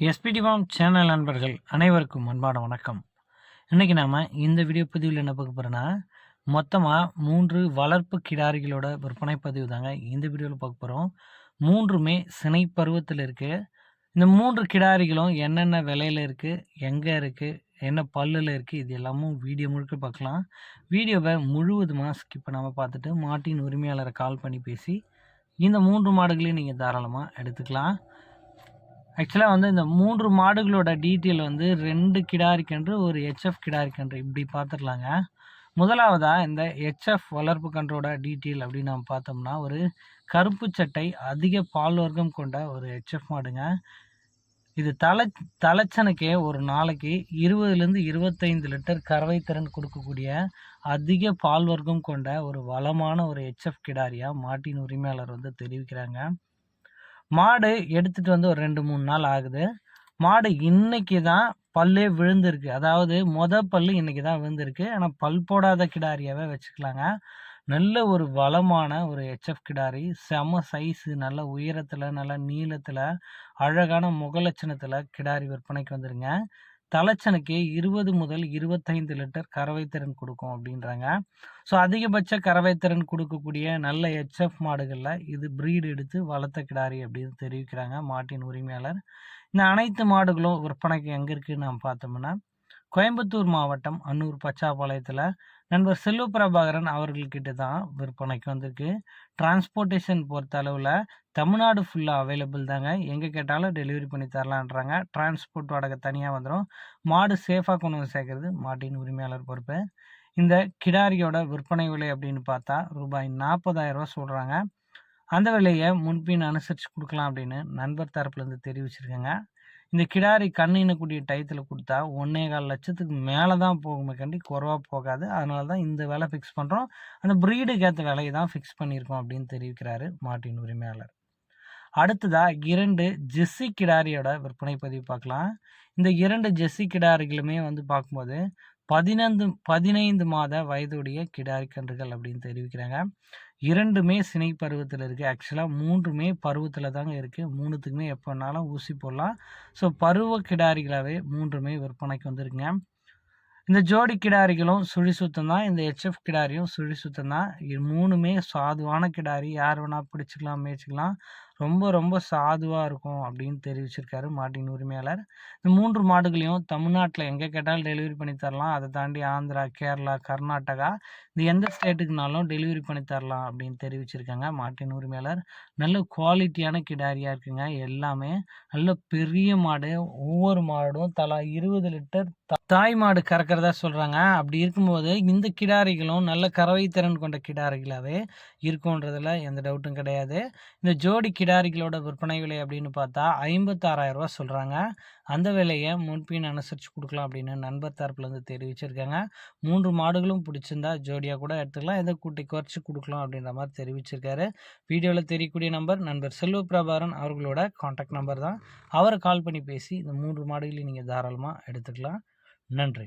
SPD form channel நண்பர்கள் அனைவருக்கும் அன்பான வணக்கம். இன்றைக்கி நாம் இந்த வீடியோ பதிவில் என்ன பார்க்க போகிறோன்னா மொத்தமாக மூன்று வளர்ப்பு கிடாரிகளோட விற்பனை பதிவு தாங்க இந்த வீடியோவில் பார்க்க போகிறோம் மூன்றுமே சினை பருவத்தில் இருக்குது இந்த மூன்று கிடாரிகளும் என்னென்ன விலையில் இருக்குது எங்கே இருக்குது என்ன பல்லில் இருக்குது இது எல்லாமும் வீடியோ முழுக்க பார்க்கலாம். வீடியோவை முழுவதுமாக ஸ்கிப் பண்ணாமல் பார்த்துட்டு மாட்டின் உரிமையாளரை கால் பண்ணி பேசி இந்த மூன்று மாடுகளையும் நீங்கள் தாராளமாக எடுத்துக்கலாம். ஆக்சுவலாக வந்து இந்த மூன்று மாடுகளோட டீட்டெயில் வந்து ரெண்டு கிடாரிக்கன்று ஒரு ஹெச்எஃப் கிடாரிக்கன்று இப்படி பார்த்துடலாங்க முதலாவதாக இந்த ஹெச்எஃப் வளர்ப்பு கன்றோட டீட்டெயில் அப்படின்னு நம்ம பார்த்தோம்னா ஒரு கருப்பு சட்டை அதிக பால் வர்க்கம் கொண்ட ஒரு ஹெச்எஃப் மாடுங்க. இது தலை தலைச்சனுக்கே ஒரு நாளைக்கு இருபதுலேருந்து இருபத்தைந்து லிட்டர் கறவை திறன் கொடுக்கக்கூடிய அதிக பால் வர்க்கம் கொண்ட ஒரு வளமான ஒரு ஹெச்எஃப் கிடாரியாக மாட்டின் உரிமையாளர் வந்து தெரிவிக்கிறாங்க. மாடு எடுத்துகிட்டு வந்து ஒரு ரெண்டு மூணு நாள் ஆகுது. மாடு இன்னைக்கு தான் பல்லே விழுந்திருக்கு. அதாவது மொத பல் இன்னைக்கு தான் விழுந்திருக்கு. ஆனால் பல் போடாத கிடாரியாகவே வச்சுக்கலாங்க. நல்ல ஒரு வளமான ஒரு ஹெச்எஃப் கிடாரி செம சைஸு நல்ல உயரத்தில் நல்ல நீளத்தில் அழகான முகலட்சணத்தில் கிடாரி விற்பனைக்கு வந்துருங்க. தலைச்சனுக்கு இருபது முதல் இருபத்தைந்து லிட்டர் கறவை திறன் கொடுக்கும் அப்படின்றாங்க. ஸோ அதிகபட்ச கறவை திறன் கொடுக்கக்கூடிய நல்ல ஹெச்எஃப் மாடுகளில் இது ப்ரீடு எடுத்து வளர்த்த கிடாரி அப்படின்னு தெரிவிக்கிறாங்க மாட்டின் உரிமையாளர். இந்த அனைத்து மாடுகளும் விற்பனைக்கு எங்கே இருக்குதுன்னு நம்ம பார்த்தோம்னா கோயம்புத்தூர் மாவட்டம் அன்னூர் பச்சாப்பாளையத்தில் நண்பர் செல்வ பிரபாகரன் அவர்கள்கிட்ட தான் விற்பனைக்கு வந்திருக்கு. டிரான்ஸ்போர்ட்டேஷன் பொறுத்த அளவில் தமிழ்நாடு ஃபுல்லாக அவைலபிள் தாங்க. எங்கே கேட்டாலும் டெலிவரி பண்ணி தரலான்றாங்க. டிரான்ஸ்போர்ட் வாடகை தனியாக வந்துடும் மாடு சேஃபாக கொண்டு வந்து சேர்க்கறது மாட்டின் உரிமையாளர் பொறுப்பு. இந்த கிடாரியோட விற்பனை விலை அப்படின்னு பார்த்தா ரூபாய் நாற்பதாயிரரூவா சொல்கிறாங்க அந்த விலையை முன்பின் அனுசரித்து கொடுக்கலாம் அப்படின்னு நண்பர் தரப்புலேருந்து தெரிவிச்சிருக்கேங்க. இந்த கிடாரி கண்ணினக்கூடிய டயத்தில் கொடுத்தா ஒன்றே கால் லட்சத்துக்கு மேலே தான் போகுமே கண்டி குறவாக போகாது. அதனால தான் இந்த விலை ஃபிக்ஸ் பண்ணுறோம் அந்த ப்ரீடுக்கு ஏற்ற விலையை தான் ஃபிக்ஸ் பண்ணியிருக்கோம் அப்படின்னு தெரிவிக்கிறாரு மாட்டின் உரிமையாளர். அடுத்ததாக இரண்டு ஜெஸ்ஸி கிடாரியோட விற்பனை பதிவு பார்க்கலாம். இந்த இரண்டு ஜெஸ்ஸி கிடாரிகளுமே வந்து பார்க்கும்போது பதினைந்து பதினைந்து மாத வயதுடைய கிடாரி கன்றுகள் அப்படின்னு தெரிவிக்கிறாங்க. இரண்டுமே சினை பருவத்தில் இருக்குது ஆக்சுவலாக மூன்றுமே பருவத்தில் தாங்க இருக்குது மூணுத்துக்குமே எப்போ வேணாலும் ஊசி போடலாம். ஸோ பருவ கிடாரிகளாகவே மூன்றுமே விற்பனைக்கு வந்துருக்குங்க. இந்த ஜோடி கிடாரிகளும் சுழி சுத்தம் தான் இந்த ஹெச்எஃப் கிடாரியும் சுழி சுத்தம் தான். இது மூணுமே சாதுவான கிடாரி. யார் வேணால் பிடிச்சிக்கலாம் மேய்ச்சிக்கலாம். ரொம்ப ரொம்ப சாதுவாக இருக்கும் அப்படின்னு தெரிவிச்சிருக்காரு மாட்டின் உரிமையாளர். இந்த மூன்று மாடுகளையும் தமிழ்நாட்டில் எங்கே கேட்டாலும் டெலிவரி பண்ணி தரலாம். அதை தாண்டி ஆந்திரா கேரளா கர்நாடகா இந்த எந்த ஸ்டேட்டுக்குனாலும் டெலிவரி பண்ணி தரலாம் அப்படின்னு தெரிவிச்சிருக்காங்க மாட்டின் உரிமையாளர். நல்ல குவாலிட்டியான கிடாரியாக இருக்குங்க எல்லாமே. நல்ல பெரிய மாடு. ஒவ்வொரு மாடும் தலா இருபது லிட்டர் தாய் மாடு கறக்கிறதா சொல்கிறாங்க அப்படி இருக்கும்போது இந்த கிடாரிகளும் நல்ல கறவை திறன் கொண்ட கிடாரிகளாகவே இருக்குன்றதுல எந்த டவுட்டும் கிடையாது. இந்த ஜோடி கிடாரிகளோட விற்பனை விலை அப்படின்னு பார்த்தா ஐம்பத்தாறாயிரம் ரூபா சொல்கிறாங்க அந்த விலையை முன்பின் அனுசரித்து கொடுக்கலாம் அப்படின்னு நண்பர் தரப்புலேருந்து தெரிவிச்சிருக்காங்க. மூன்று மாடுகளும் பிடிச்சிருந்தா ஜோடியாக கூட எடுத்துக்கலாம். எதை கூட்டி குறைச்சி கொடுக்கலாம் அப்படின்ற மாதிரி தெரிவிச்சிருக்காரு. வீடியோவில் தெரியக்கூடிய நம்பர் நண்பர் செல்வ பிரபாரன் அவர்களோட காண்டாக்ட் நம்பர் தான். அவரை கால் பண்ணி பேசி இந்த மூன்று மாடுகளையும் நீங்கள் தாராளமாக எடுத்துக்கலாம். நன்றி.